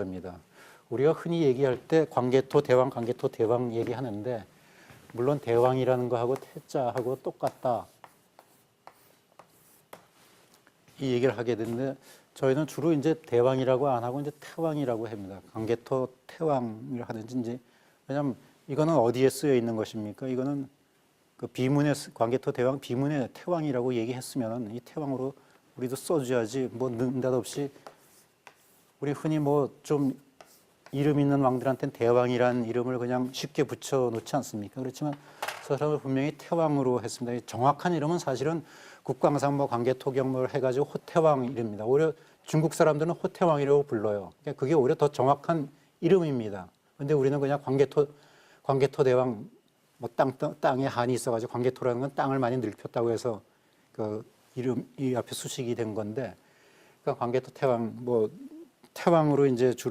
겁니다. 우리가 흔히 얘기할 때 광개토 대왕, 광개토 대왕 얘기하는데 물론 대왕이라는 거하고 태자하고 똑같다. 이 얘기를 하게 되는데 저희는 주로 이제 대왕이라고 안 하고 이제 태왕이라고 합니다. 광개토 태왕을 하든지 이제 왜냐하면 이거는 어디에 쓰여 있는 것입니까? 이거는 그 비문에 쓰- 광개토 대왕 비문에 태왕이라고 얘기했으면 이 태왕으로 우리도 써줘야지 뭐 느닷없이 우리 흔히 뭐 좀 이름 있는 왕들한테는 대왕이란 이름을 그냥 쉽게 붙여 놓지 않습니까? 그렇지만 저 사람을 분명히 태왕으로 했습니다. 이 정확한 이름은 사실은 국광상 뭐 광개토경을 해가지고 호태왕 이름입니다. 오히려 중국 사람들은 호태왕이라고 불러요. 그러니까 그게 오히려 더 정확한 이름입니다. 근데 우리는 그냥 광개토 광개토 대왕 뭐 땅 땅에 한이 있어가지고 광개토라는 건 땅을 많이 넓혔다고 해서 그 이름 이 앞에 수식이 된 건데 그러니까 광개토 태왕 뭐 태왕으로 이제 주로